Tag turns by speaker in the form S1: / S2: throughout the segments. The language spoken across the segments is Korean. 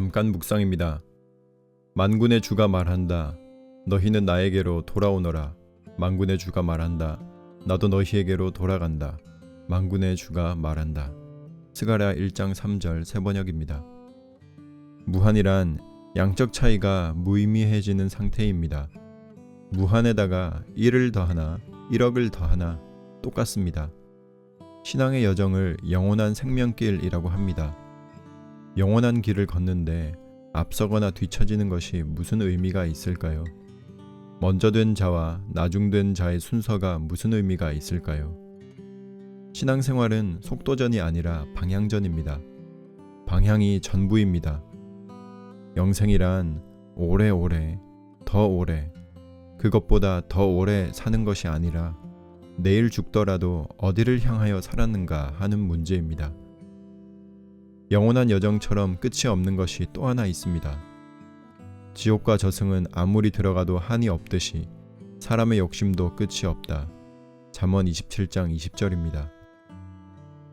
S1: 잠깐 묵상입니다. 만군의 주가 말한다. 너희는 나에게로 돌아오너라. 만군의 주가 말한다. 나도 너희에게로 돌아간다. 만군의 주가 말한다. 스가랴 1장 3절 세번역입니다. 무한이란 양적 차이가 무의미해지는 상태입니다. 무한에다가 1을 더하나 1억을 더하나 똑같습니다. 신앙의 여정을 영원한 생명길이라고 합니다. 영원한 길을 걷는데 앞서거나 뒤처지는 것이 무슨 의미가 있을까요? 먼저 된 자와 나중된 자의 순서가 무슨 의미가 있을까요? 신앙생활은 속도전이 아니라 방향전입니다. 방향이 전부입니다. 영생이란 오래오래, 더 오래, 그것보다 더 오래 사는 것이 아니라 내일 죽더라도 어디를 향하여 살았는가 하는 문제입니다. 영원한 여정처럼 끝이 없는 것이 또 하나 있습니다. 지옥과 저승은 아무리 들어가도 한이 없듯이 사람의 욕심도 끝이 없다. 잠언 27장 20절입니다.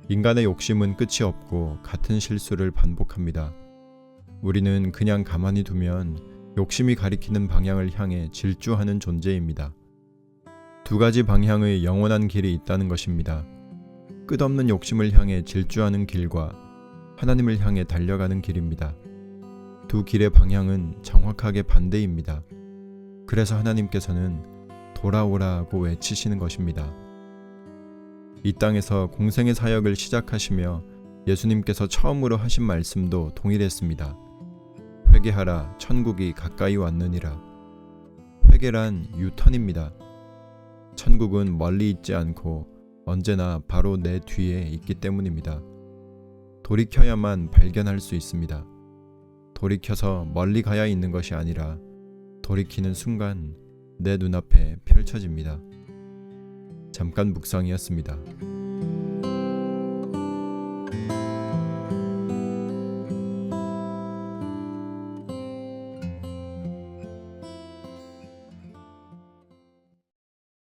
S1: 인간의 욕심은 끝이 없고 같은 실수를 반복합니다. 우리는 그냥 가만히 두면 욕심이 가리키는 방향을 향해 질주하는 존재입니다. 두 가지 방향의 영원한 길이 있다는 것입니다. 끝없는 욕심을 향해 질주하는 길과 하나님을 향해 달려가는 길입니다. 두 길의 방향은 정확하게 반대입니다. 그래서 하나님께서는 돌아오라고 외치시는 것입니다. 이 땅에서 공생의 사역을 시작하시며 예수님께서 처음으로 하신 말씀도 동일했습니다. 회개하라 천국이 가까이 왔느니라. 회개란 유턴입니다. 천국은 멀리 있지 않고 언제나 바로 내 뒤에 있기 때문입니다. 돌이켜야만 발견할 수 있습니다. 돌이켜서 멀리 가야 있는 것이 아니라 돌이키는 순간 내 눈앞에 펼쳐집니다. 잠깐 묵상이었습니다.